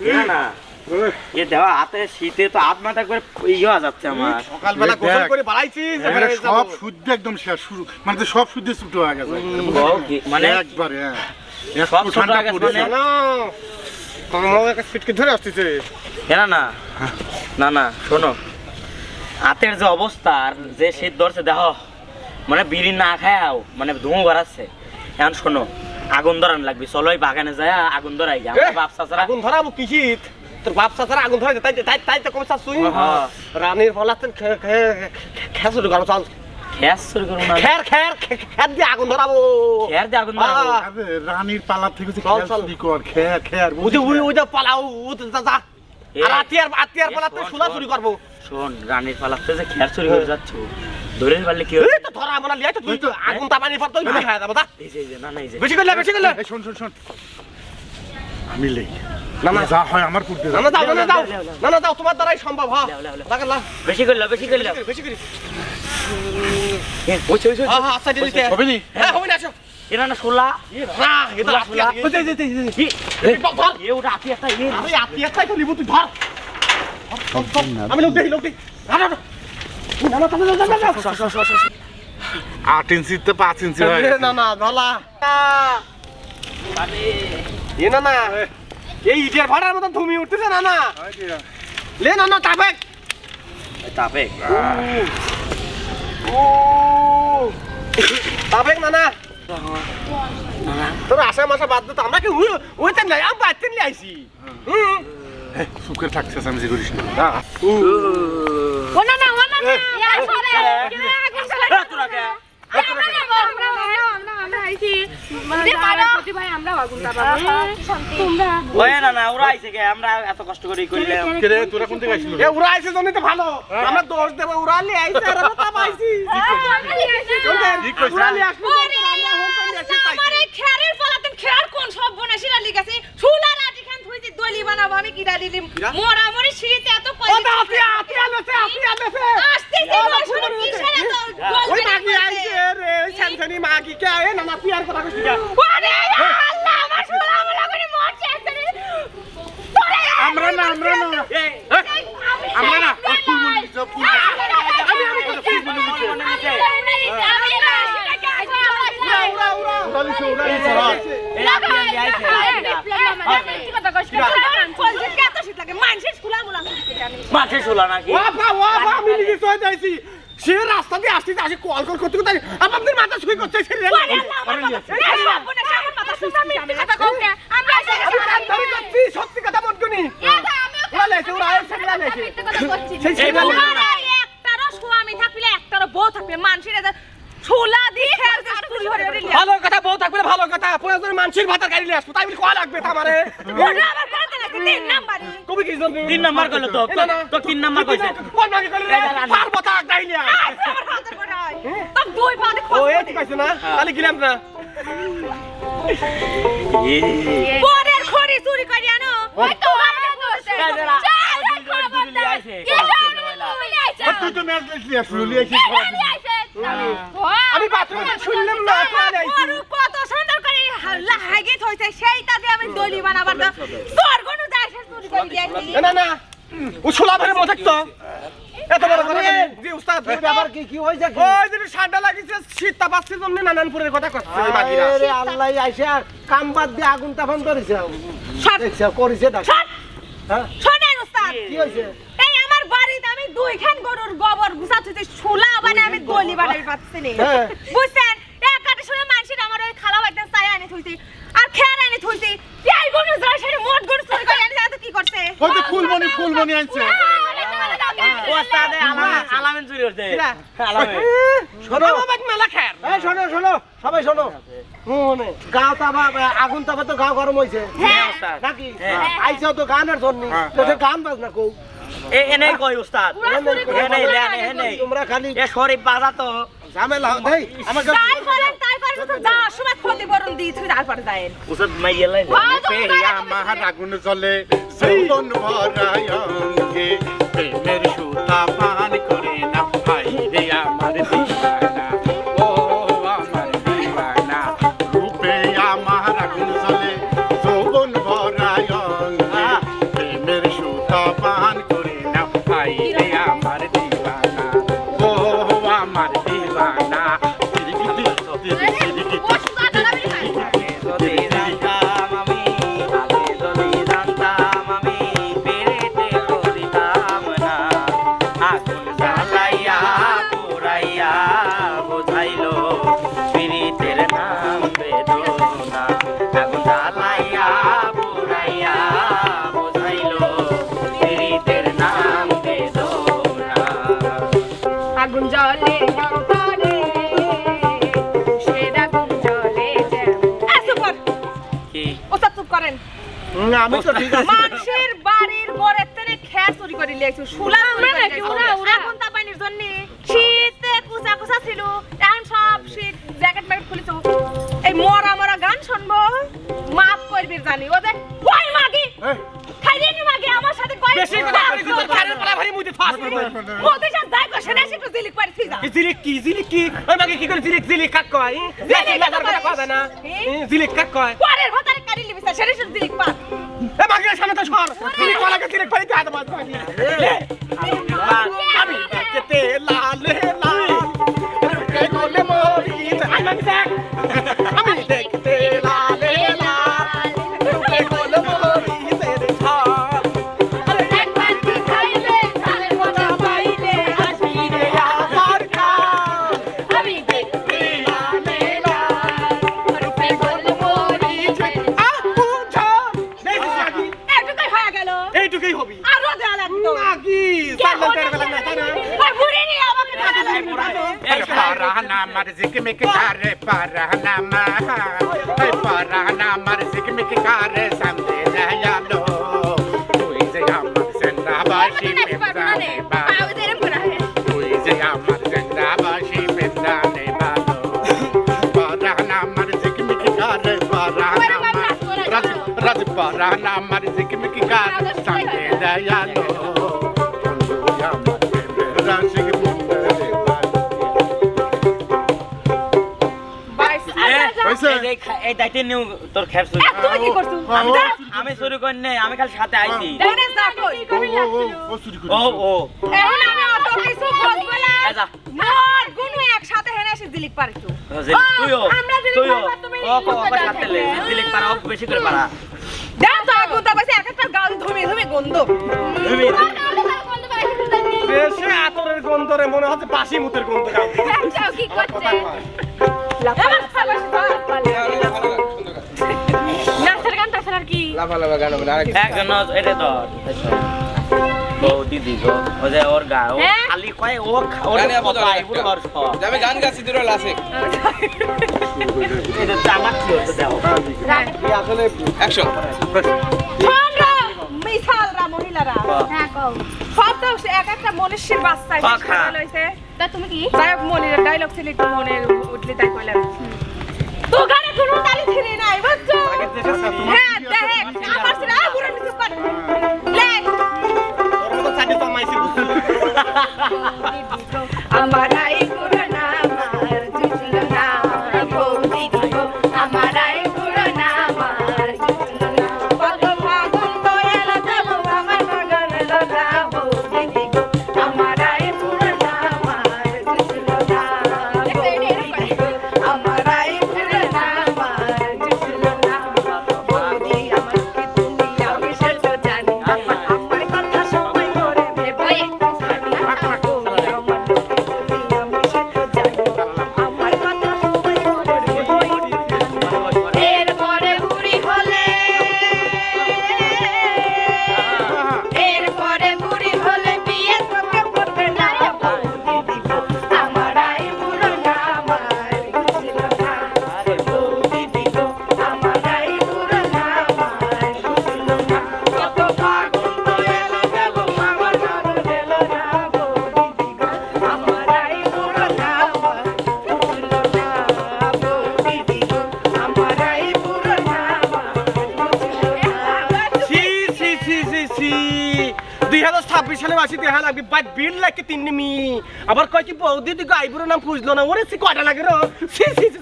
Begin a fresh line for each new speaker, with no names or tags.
না না। এ দেওয়া হাতে শীতে তো মাথা করে ইয়ে হয়ে যাচ্ছে আমার।
সকালবেলা। গোসল করে বাড়াইছি
সব শুদ্ধ একদম শেষ শুরু। মানে সব শুদ্ধ ছুটো হয়ে গেছে।
মানে
একবারে হ্যাঁ।
সব ছোট হয়ে গেছে মানে?
আমার একটা সিটকে ধরে আসতেছে।
না না। না না শোনো। হাতের যে অবস্থা আর যে শীত ধরছে দেখো মানে বিড়ি না খায়াও মানে ধুমো বাড়াচ্ছে। এখন শোনো আগুন ধরান লাগবে। চলো এই বাগানে যায় আগুন ধরাই গিয়া। বাপ
আগুন ধরাবো কিসিত? তোর বাপ চাচারা আগুন ধরাই তাই তাই তাই তো কম
চাচুই
রানীর ফলাতেন খেসুর গরম চাল।
রানীর
রানীর পালাতে যে খেয়ার চুরি করে হ্যাঁ। যাচ্ছ। ধরে পারলে কি হবে
তো ধরা আমরা লিয়াই তো তুই তো আগুন তাপানি পর তুই খাই যাব দা
এই যে না না এই যে।
বেশি করলে বেশি করলে।
এই শোন শোন শোন। আমি লেই।
না, না।
যা হয় আমার করতে
না না দাও না না দাও না না দাও তোমার দ্বারাই সম্ভব হ্যাঁ। লাগাল না
বেশি করল বেশি করল।
বেশি করি।
ওইছে ওইছে
হ্যাঁ হ্যাঁ সাইডে দিতে।
হবে নি
হ্যাঁ হবে না আসো।
এরা না শোলা।
না এটা
শোলা,
আতিয়ার
শোলা।
এই, এই, ধর।
এ ওটা আতি একটা ইয়ে
আরে আতিয়ারটাই তো নিবো তুই ধর। আমি লোক দেখি লোক দেখি। না না।
আট ইঞ্চিতে পাঁচ ইঞ্চি হয়
না না ধলা না না এই ইটের ভাড়ার মতন তুমি উঠতেছে না না লে না না তাবে
তাপে
ও তাবে না না তোর আশা মাসা বাদ দিত আমরা কি ওই- ওইটা নাই আমি বাড়তে নিয়ে হুম
চুপ করে আমি যে করিস না
না না সব বনাশিরা লিখেছে সুলা রাজি খান থুইছি দলি বানাবো আমি কিরা দিলিম মোরা মরি শীত এত কই আতি আতি আলেছে আতি আলেছে
ওই মাগি আইছে রে স্যামসানি মাগি কে আয় না মাগি আর কথা কইছি
ওরে আল্লাহ আমার সোনা লাগনি মরছে
আমরা না আমরা না।
মাঠে শোলা নাকি?
ও বা আমি নিজে সয়ে যাইছি। সে রাস্তা দিয়ে আসতে আসি কল কল করতে করতে মাথা শুয়ে করছে সে রে সত্যি কথা একটারও থাকলে একটারও বউ থাকবে মানুষের ভালো কথা বউ থাকবে ভালো কথা। প্রয়োজন মানসিক ভাতার গাড়ি নিয়ে আসব তাই বলে কয়া লাগবে তোমারে
তিন নাম্বার করল তো তো তিন নাম্বার কইছে।
কোন নাকি করলে পার কথা গাড়ি নিয়ে ঠিক আছে হ্যাঁ? না? তাহলে গেলাম
তুই তো
মেয়ে
আমি বাথরুমে শুনলাম না
কত সুন্দর করে হাল্লা হাগিত হইছে সেইটা দিয়ে আমি দলি বানাবার দাও তোর কোনো চুরি করে দিয়েছি।
না না না। ও ছোলা ভরে থাকতো এত বড় কথা জি উস্তাদ
আবার কি কি কি?
ওই যে ঠান্ডা লাগিছে শীত তাপাচ্ছিল জন্য নানানপুরের কথা করছে এই বাকিরা।
আরে আল্লাহ আইসে আর কাম বাদ দিয়ে আগুন তাফান করেছে। দেখছে করেছে হ্যাঁ?
শোনেন উস্তাদ।
কি হয়েছে?
দুইখান গরুর গোবর গুছাতে শোলা মানে আমি গলি বানাই পাচ্ছি না বুঝছেন এক শুনে মানুষের আমার ওই খালা একটা চাই আনি থুইছি আর খেয়ার আনি থুইছি এই গরু যা সেটা মোট গরু চুরি করে আনি তো কি করছে
ওই তো ফুলমণি ফুলমণি আনছে
আগুন তাপা তো গা গরম হয়েছে নাকি আইসাও তো গানের জন্য গান বাজনা কৌ
এ এনে কই উস্তাদ? এনে লেন এনে
তোমরা খালি
এ শরীফ বাজা তো।
ঝামেলা ভাই আমার
তাই পারেন তাই পারেন তো যা সময় ক্ষতি করুন দি তুই আর পার যায়
উস্তাদ মাইয়া লাই
পে ইয়া আগুন চলে জীবন ভরায়ঙ্গে প্রেমের সুতা পান করে না। ভাই রে আমার দিশা। আগুন
জলে এই মরা মরা গান শুনব। মাফ করবি জানি। ওদের ওই মাগি? খাইলে নি মাগি? আমার সাথে কি
জিলিক? কি ওই মাকে কি করে জিলিক জিলিক কাক কয়? জিলিক লাগার কথা কয়? না। জিলিক কাক কয়?
পরের ভাতারে কারি লিবি সেরে একটু জিলিক পা
এ মাকে সামনে তো সর। জিলিক কলাকে জিলিক পাইতে হাত কয়
পারানা মার জিকমিক কারে পারানা মা এই পারানা মার জিকমিক কারে সামনে যায়ালো তুই যে আমার সেন্দাবাসী পেন্দানে বালো তুই যে আমার সেন্দাবাসী পেন্দানে বালো পারানা মার জিকমিক কারে পারানা মা রাজ রাজ পারানা মার জিকমিক কারে সামনে
এই দায়িত্ব নিউ তোর খেপ চুরি
তুই কি করছিস?
আমি চুরি করি নাই আমি খালি সাথে আইছি।
মনে
ও ও ও চুরি করি
ও ও।
এখন আমি অত কিছু বলব না। মোর গুনু একসাথে হেনে এসে দিলিক
তুইও
আমরা
তুইও।
পারবা, তুমি
ও কো
বুঝতে
সাথে লে দিলিক পারা ও বেশি করে পারা
দেখ তো আগুন তো পাইছে এক একটা গাল ধুমে ধুমে গন্ধ।
তুমি
দেশে আতরের গন্ধরে মনে হচ্ছে বাসি মুতের গন্ধ
যাও কি করছে?
এবার খাবাসি টাচের আর কি
একজন এটা ধর। ও দিদি গো ও যে ওর গা ও
হ্যাঁ?
খালি কয় ও ওর
গানে আপাতত
আইবুড় ওর সব।
আমি গান গাচ্ছি দুটো লাসে
এটা তো আমার ছিল তো দেখো।
আসলে
অ্যাকশন
মহিলারা।
হ্যাঁ কও
সব তো এক একটা মনীষীর বাচ্চা। লইছে
তা তুমি কি?
হোক মনির ডায়লগ ছিল একটু মনের উঠলি তাই কইলাম। আমার
আই পুরনা মার জুজলো না বৌদি দিব আমার আই মার
হাজার ছাব্বিশ সালে আসি দেখা লাগবে বাট বিল লাগে তিন নিমি আবার কয় বৌদি দিকে আইবুড়ো নাম খুঁজলো না, ওরে সে লাগে রো? C C C